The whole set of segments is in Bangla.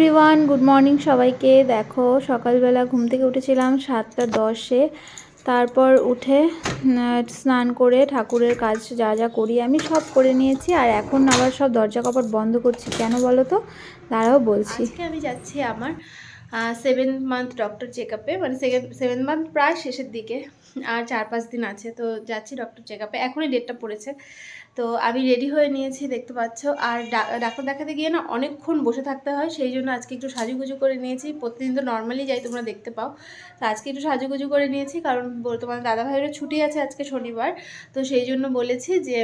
এভরিওয়ান, গুড মর্নিং সবাইকে। দেখো, সকালবেলা ঘুম থেকে উঠেছিলাম সাতটা দশে। তারপর উঠে স্নান করে ঠাকুরের কাজ যা যা করি আমি সব করে নিয়েছি। আর এখন আবার সব দরজা কপাট বন্ধ করছি। কেন বলো তো? দাঁড়াও বলছি। আমি যাচ্ছি আমার সেভেন মান্থ ডক্টর চেক আপে মানে সেভেন মান্থ প্রায় শেষের দিকে। আর চার পাঁচ দিন আছে, তো যাচ্ছি ডক্টর চেক আপে এখনই ডেটটা পড়েছে। তো আমি রেডি হয়ে নিয়েছি, দেখতে পাচ্ছ। আর ডাক্তার দেখাতে গিয়ে না অনেকক্ষণ বসে থাকতে হয়, সেই জন্য আজকে একটু সাজুগুজু করে নিয়েছি। প্রতিদিন তো নর্মালি যাই, তোমরা দেখতে পাও। তো আজকে একটু সাজুগুজু করে নিয়েছি, কারণ তোমার দাদা ভাইয়েরও ছুটি আছে আজকে শনিবার। তো সেই জন্য বলেছি যে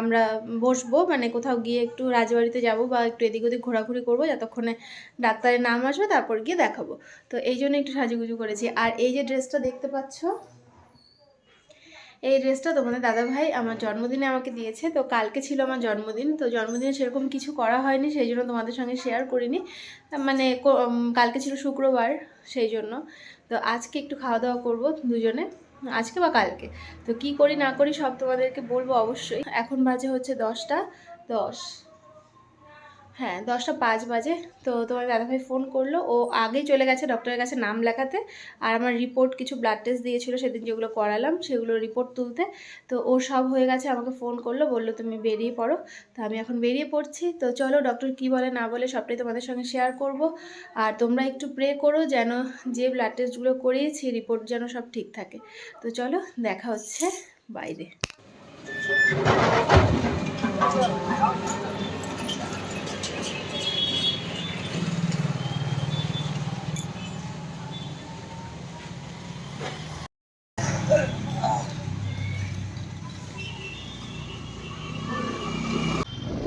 আমরা বসবো মানে কোথাও গিয়ে একটু রাজবাড়িতে যাব বা একটু এদিক ওদিক ঘোরাঘুরি করব, যতক্ষণে ডাক্তারের নাম আসবে তারপর গিয়ে দেখাবো। তো এই জন্য একটু সাজুগুজু করেছি। আর এই যে ড্রেসটা দেখতে পাচ্ছ এই ড্রেসটা তোমাদের দাদাভাই আমার জন্মদিনে আমাকে দিয়েছে। তো কালকে ছিল আমার জন্মদিন, তো জন্মদিনে সেরকম কিছু করা হয়নি, সেই জন্য তোমাদের সঙ্গে শেয়ার করিনি। মানে কালকে ছিল শুক্রবার, সেই জন্য। তো আজকে একটু খাওয়া দাওয়া করব দুজনে, আজকে বা কালকে। তো কি করি না করি সব তোমাদেরকে বলব অবশ্যই। এখন বাজে হচ্ছে দশটা দশ। হ্যাঁ দশটা পাঁচ বাজে। তো তোমার দাদাভাই ফোন করল। ও আগেই চলে গেছে ডক্টরের কাছে নাম লেখাতে। আর আমার রিপোর্ট কিছু ব্লাড টেস্ট দিয়েছিল, সেদিন যেগুলো করালাম, সেগুলো রিপোর্ট তুলতে। তো ও সব হয়ে গেছে, আমাকে ফোন করল, বলল, তুমি বেরিয়ে পড়ো। তো আমি এখন বেরিয়ে পড়ছি। তো চলো ডক্টর কি বলে, না বলে সবটাই তোমাদের সঙ্গে শেয়ার করব। আর তোমরা একটু প্রে করো যেন যে ব্লাড টেস্টগুলো করিয়েছি রিপোর্ট যেন সব ঠিক থাকে। তো চলো, দেখা হচ্ছে বাইরে।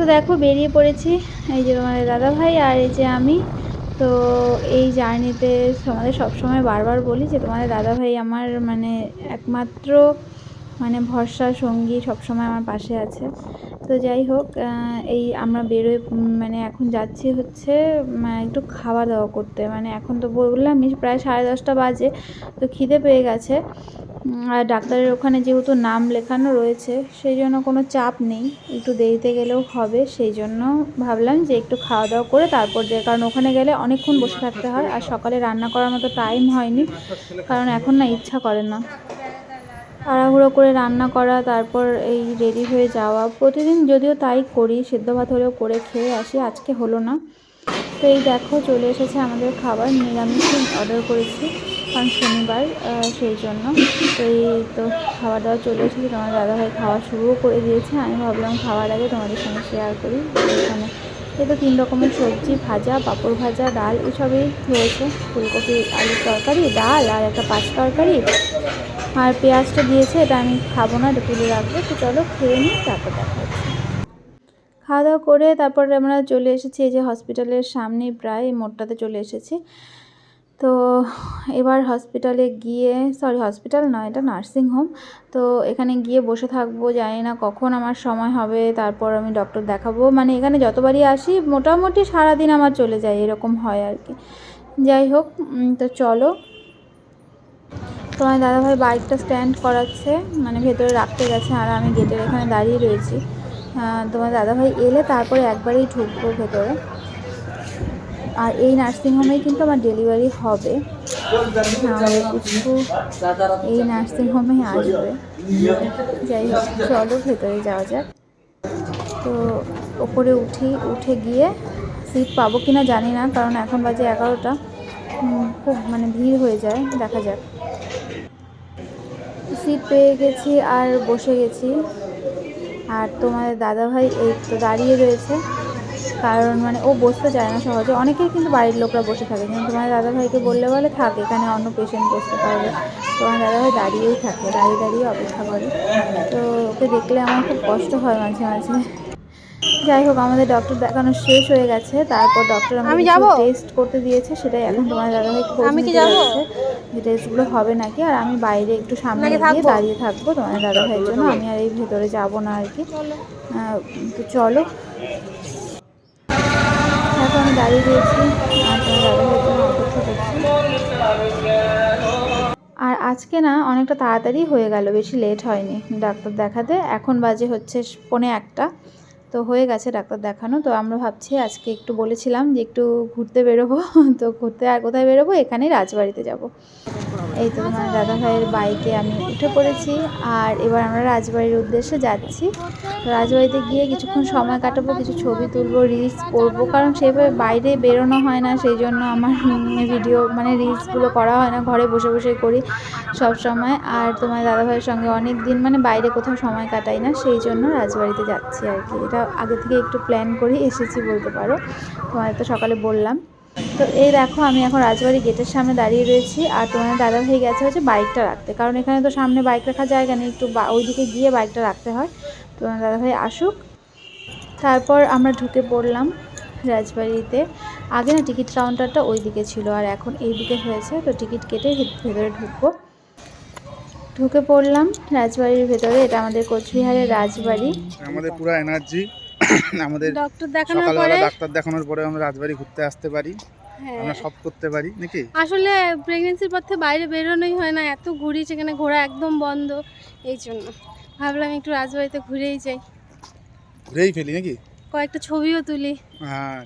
তো দেখো, বেরিয়ে পড়েছি। এই যে তোমাদের দাদা ভাই আর এই যে আমি। তো এই জার্নিতে তোমাদের সবসময় বারবার বলি যে, তোমাদের দাদা ভাই আমার মানে একমাত্র মানে ভরসা সঙ্গী সবসময় আমার পাশে আছে। তো যাই হোক এই আমরা বেরোয় মানে এখন যাচ্ছি হচ্ছে একটু খাওয়া দাওয়া করতে। মানে এখন তো বললামই প্রায় সাড়ে দশটা বাজে, তো খিদে পেয়ে গেছে। আর ডাক্তারের ওখানে যেহেতু নাম লেখানো রয়েছে, সেই জন্য কোনো চাপ নেই। একটু দেরিতে গেলেও হবে, সেই জন্য ভাবলাম যে একটু খাওয়া দাওয়া করে তারপর যে, কারণ ওখানে গেলে অনেকক্ষণ বসে থাকতে হয় আর সকালে রান্না করার মতো টাইম হয়নি, কারণ এখন না ইচ্ছা করে না। তাড়াহুড়ো করে রান্না করা, তারপর এই রেডি হয়ে যাওয়া। প্রতিদিন যদিও তাই করি, সেদ্ধ ভাত হলেও করে খেয়ে আসি, আজকে হলো না। তো এই দেখো, চলে এসেছে আমাদের খাবার, নিরামিষ অর্ডার করেছি। কারণ শনিবার সেই জন্য। তো এই তো খাওয়া দাওয়া চলে এসেছে, তোমার দাদাভাই খাওয়া শুরুও করে দিয়েছে। আমি ভাবলাম খাওয়ার আগে তোমাদের সঙ্গে শেয়ার করি। এখানে এই তো তিন রকমের সবজি, ভাজা, পাঁপড় ভাজা, ডাল, এসবই রয়েছে। ফুলকপি, আলুর তরকারি, ডাল আর একটা পাঁচ তরকারি। আর পেঁয়াজটা দিয়েছে, এটা আমি খাব না, এটা তুলে রাখব। তো চলো খেয়ে নিই, তারপর দেখা খাওয়া দাওয়া করে তারপর আমরা চলে এসেছি, এই যে হসপিটালের সামনেই প্রায় মোড়টাতে চলে এসেছি। তো এবার হসপিটালে গিয়ে সরি হসপিটাল নয়, এটা নার্সিং হোম তো এখানে গিয়ে বসে থাকব, জানি না কখন আমার সময় হবে, তারপর আমি ডক্টর দেখাবো। মানে এখানে যতবারই আসি, মোটামুটি সারাদিন আমার চলে যায়, এরকম হয় আর কি। যাই হোক তো চলো। তোমার দাদাভাই বাইকটা স্ট্যান্ড করাচ্ছে মানে ভেতরে রাখতে গেছে, আর আমি গেটের এখানে দাঁড়িয়ে রয়েছি। তোমার দাদাভাই এলে তারপরে একবারেই ঢুকবো ভেতরে। আর এই নার্সিংহোমেই কিন্তু আমার ডেলিভারি হবে। কিছু এই নার্সিংহোমেই আসবে। যাই হোক, চলো ভেতরে যাওয়া যাক। তো ওপরে উঠি, উঠে গিয়ে সিট পাবো কি না জানি না, কারণ এখন বাজে এগারোটা। খুব মানে ভিড় হয়ে যায়, দেখা যাক। সিট পেয়ে গেছি আর বসে গেছি। আর তোমাদের দাদাভাই এই তো দাঁড়িয়ে রয়েছে। কারণ মানে ও বসতে চায় না সহজে। অনেকেই কিন্তু বাড়ির লোকরা বসে থাকে। কিন্তু তোমার দাদাভাইকে বললে বলে থাক এখানে অন্য পেশেন্ট বসতে পারবে। তোমার দাদাভাই দাঁড়িয়েই থাকে দাঁড়িয়ে দাঁড়িয়ে অপেক্ষা করে। তো ওকে দেখলে আমার খুব কষ্ট হয় মাঝে মাঝে। যাই হোক আমাদের ডক্টর দেখানো শেষ হয়ে গেছে। তারপর ডক্টর আমি আমাকে যাব? টেস্ট করতে দিয়েছে সেটাই এখন তোমার দাদাভাই আমি কি যাব? যে টেস্টগুলো হবে নাকি। আর আমি বাইরে একটু সামনে গিয়ে দাঁড়িয়ে থাকব তোমার দাদাভাইয়ের জন্য। আমি আর এই ভেতরে যাব না আর কি। তো চলো। এখন আমি দাঁড়িয়ে করছি। আর আজকে না অনেকটা তাড়াতাড়ি হয়ে গেল, বেশি লেট হয়নি। ডাক্তার দেখাতে এখন বাজে হচ্ছে পনে একটা। তো হয়ে গেছে ডাক্তার দেখানো। তো আমরা ভাবছি আজকে একটু বলেছিলাম যে একটু ঘুরতে বেরোবো। তো ঘুরতে আর কোথায় বেরোবো? এখানেই রাজবাড়িতে যাব। এই তো তোমার দাদা ভাইয়ের বাইকে আমি উঠে পড়েছি। আর এবার আমরা রাজবাড়ির উদ্দেশ্যে যাচ্ছি। তো রাজবাড়িতে গিয়ে কিছুক্ষণ সময় কাটাবো, কিছু ছবি তুলবো রিলস করব। কারণ সেভাবে বাইরে বেরোনো হয় না, সেই জন্য আমার ভিডিও মানে রিলসগুলো করা হয় না। ঘরে বসে বসে করি সব সময়। আর তোমার দাদা ভাইয়ের সঙ্গে অনেক দিন মানে বাইরে কোথাও সময় কাটাই না, সেই জন্য রাজবাড়িতে যাচ্ছি আর কি। এটা আগে থেকে একটু প্ল্যান করে এসেছি বলতে পারো। তোমাদের তো সকালে বললাম। তো এই দেখো, আমি এখন রাজবাড়ি গেটের সামনে দাঁড়িয়ে রয়েছি। আর তোমার দাদা ভাই গেছে হচ্ছে বাইকটা রাখতে। কারণ এখানে তো সামনে বাইক রাখার জায়গা নেই, একটু ওইদিকে গিয়ে বাইকটা রাখতে হয়। তোমার দাদা ভাই আসুক। তারপর আমরা ঢুকে পড়লাম রাজবাড়িতে। আগে না টিকিট কাউন্টারটা ওই দিকে ছিল, আর এখন এই দিকে হয়েছে। তো টিকিট কেটে ভেতরে ঢুকবো। ঢুকে পড়লাম রাজবাড়ির ভেতরে। এটা আমাদের কোচবিহারের রাজবাড়ি। আমাদের পুরো এনার্জি আমাদের ডক্টর দেখানোর পরে সকালবেলা ডাক্তার দেখানোর পরে আমরা রাজবাড়ি ঘুরতে আসতে পারি। হ্যাঁ। আমরা সব করতে পারি নাকি? আসলে প্রেগনেন্সির পর থেকে বাইরে বেরোনোই হয় না এত ঘুরি সেখানে ঘোরা একদম বন্ধ। এই জন্য ভাবলাম একটু রাজবাড়িতে ঘুরেই যাই। ঘুরেই ফেলি নাকি? কয়েকটা ছবিও তুলি। হ্যাঁ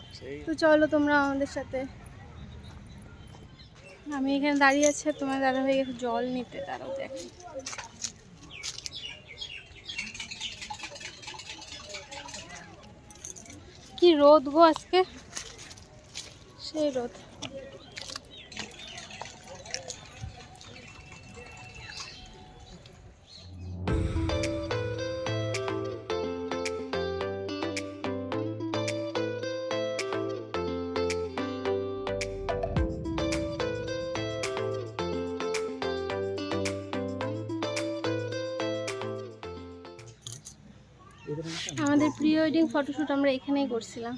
তো চলো তোমরা আমাদের সাথে আমি এখানে দাঁড়িয়ে আছি তোমার দাদা ভাই জল নিতে, দাঁড়াও দেখো। কি রোদ গো আজকে? সেই রোদ। আমাদের প্রি ওয়েডিং ফটোশ্যুট আমরা এখানেই করছিলাম।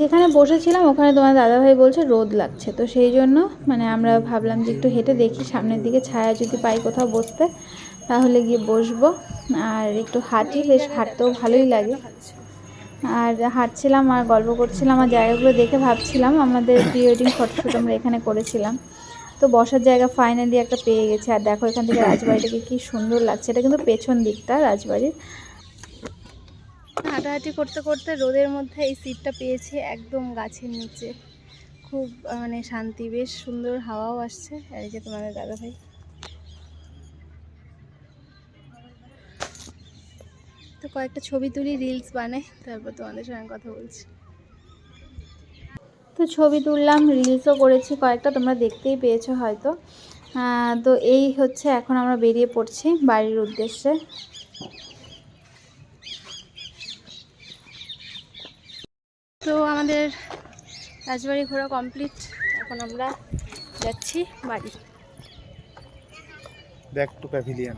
যেখানে বসেছিলাম, ওখানে তোমার দাদাভাই বলছে, রোদ লাগছে। তো সেই জন্য মানে আমরা ভাবলাম যে একটু হেঁটে দেখি, সামনের দিকে ছায়া যদি পাই কোথাও বসতে, তাহলে গিয়ে বসবো। আর একটু হাঁটি, বেশ হাঁটতেও ভালোই লাগে। আর হাঁটছিলাম আর গল্প করছিলাম, আর জায়গাগুলো দেখে ভাবছিলাম, আমাদের প্রি ওয়েডিং ফটোশ্যুট আমরা এখানে করেছিলাম। তো বসার জায়গা ফাইনালি একটা পেয়ে গেছে। আর দেখো এখান থেকে রাজবাড়িটাকে কি সুন্দর লাগছে। এটা কিন্তু পেছন দিকটা রাজবাড়ির। হাঁটাহাঁটি করতে করতে রোদের মধ্যে এই সিটটা পেয়েছি একদম গাছের নিচে। খুব মানে শান্তি, বেশ সুন্দর হাওয়াও আসছে। আর এই যে তোমাদের দাদা ভাই। তো কয়েকটা ছবি তুলি রিলস বানাই, তারপর তোমাদের সঙ্গে কথা বলছি। ছবি তুললাম রিলসও করেছি কয়েকটা তোমরা দেখতেই পেয়েছ হয়তো। তো এই হচ্ছে এখন আমরা বেরিয়ে পড়ছি বাড়ির উদ্দেশ্যে। তো আমাদের রাজবাড়ি ঘোরা কমপ্লিট এখন আমরা যাচ্ছি বাড়ি। Back to pavilion